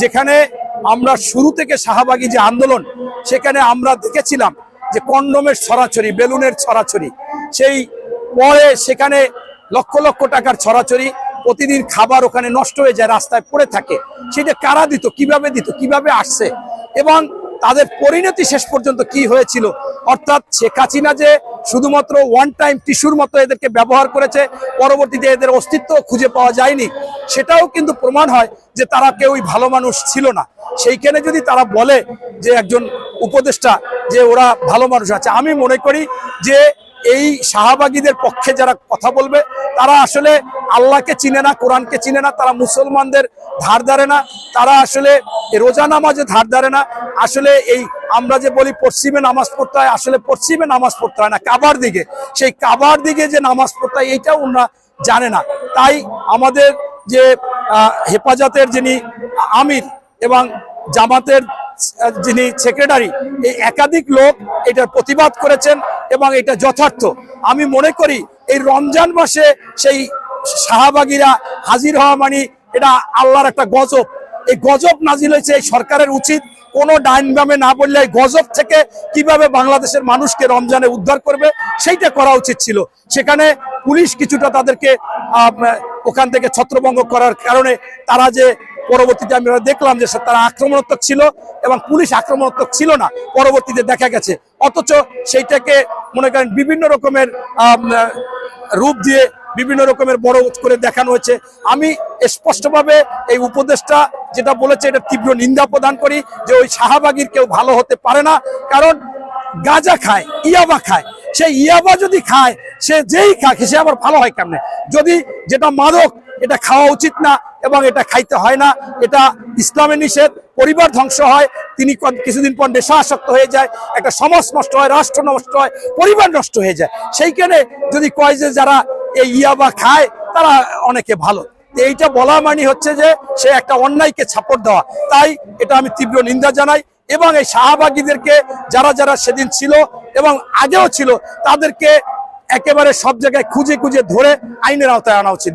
যেখানে আমরা শুরু থেকে শাহবাগী যে আন্দোলন, সেখানে আমরা দেখেছিলাম যে কন্ডমের ছড়াছড়ি, বেলুনের ছড়াছড়ি, সেই পরে সেখানে লক্ষ লক্ষ টাকার ছড়াছড়ি, প্রতিদিন খাবার ওখানে নষ্ট হয়ে যায়, রাস্তায় পড়ে থাকে। সেটা কারা দিত, কীভাবে দিত, কীভাবে আসছে? এবং তাদের পরিণতি শেষ পর্যন্ত কি হয়েছিল? অর্থাৎ শেখ হাসিনা যে শুধুমাত্র ওয়ান টাইম টিস্যুর মতো এদেরকে ব্যবহার করেছে, পরবর্তীতে এদের অস্তিত্ব খুঁজে পাওয়া যায়নি। সেটাও কিন্তু প্রমাণ হয় যে তারা কেউই ভালো মানুষ ছিল না। সেইখানে যদি তারা বলে যে একজন উপদেষ্টা যে ওরা ভালো মানুষ আছে, আমি মনে করি যে এই শাহবাগীদের পক্ষে যারা কথা বলবে, তারা আসলে আল্লাহকে চিনে না, কোরআনকে চিনে না, তারা মুসলমানদের ধার ধারে না, তারা আসলে রোজা নামাজে ধার ধারে না। আসলে এই আমরা যে বলি পশ্চিমে নামাজ পড়তে হয়, আসলে পশ্চিমে নামাজ পড়তে হয় না, কাবার দিকে। সেই কাবার দিকে যে নামাজ পড়তে হয়, এইটাও ওনারা জানে না। তাই আমাদের যে হেফাজতের যিনি আমির এবং জামাতের যিনি সেক্রেটারি, এই একাধিক লোক এটার প্রতিবাদ করেছেন এবং এটা যথার্থ। আমি মনে করি এই রমজান মাসে সেই শাহবাগীরা হাজির হওয়া মানে এটা আল্লাহর একটা গজব। এই গজব নাজিল হয়েছে এই সরকারের উচিত। কোনো ডাইন বামে না বললে এই গজব থেকে কীভাবে বাংলাদেশের মানুষকে রমজানে উদ্ধার করবে, সেইটা করা উচিত ছিল। সেখানে পুলিশ কিছুটা তাদেরকে ওখান থেকে ছত্রভঙ্গ করার কারণে তারা যে পরবর্তীতে আমরা দেখলাম যে তারা আক্রমণাত্মক ছিল এবং পুলিশ আক্রমণাত্মক ছিল না, পরবর্তীতে দেখা গেছে। অথচ সেইটাকে মনে করেন বিভিন্ন রকমের রূপ দিয়ে বিভিন্ন রকমের বড় করে দেখানো হয়েছে। আমি স্পষ্টভাবে এই উপদেশটা যেটা বলেছে, এটা তীব্র নিন্দা প্রদান করি যে ওই শাহবাগীর কেউ ভালো হতে পারে না। কারণ গাঁজা খায়, ইয়াবা খায়। সেই ইয়াবা যদি খায়, সে যেই খায় সে আবার ভালো হয় কেমনে? যদি যেটা মাদক, এটা খাওয়া উচিত না এবং এটা খাইতে হয় না, এটা ইসলামের নিষেধ, পরিবার ধ্বংস হয়, তিনি কিছুদিন পর নেশা আসক্ত হয়ে যায়, একটা সমাজ নষ্ট হয়, রাষ্ট্র নষ্ট হয়, পরিবার নষ্ট হয়ে যায়। সেইখানে যদি কয় যে যারা এই ইয়াবা খায়, তারা অনেকে ভালো। এইটা বলা মানে হচ্ছে যে সে একটা অন্যায়কে ছাপড় দেওয়া। তাই এটা আমি তীব্র নিন্দা জানাই এবং এই শাহবাগীদেরকে যারা যারা সেদিন ছিল এবং আগেও ছিল, তাদেরকে একেবারে সব জায়গায় খুঁজে খুঁজে ধরে আইনের আওতায় আনা উচিত।